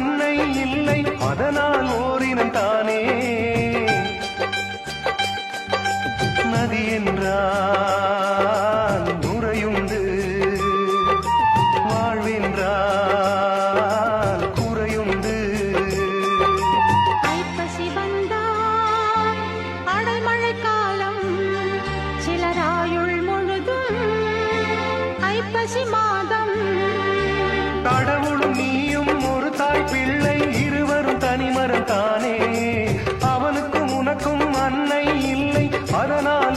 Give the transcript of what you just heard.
அன்னை இல்லை அதனால் ஓரினம் தானே. நதி என்றால் முறையுண்டு வாழ்வென்றால் குறையுண்டு. ஐப்பசி வந்தால் அடைமழை காலம் சிலராயுள் முழுதும் ஐப்பசி மாதம். தடம் இருவரும் தானே அவனுக்கும் உனக்கும் அன்னை இல்லை. அதனால்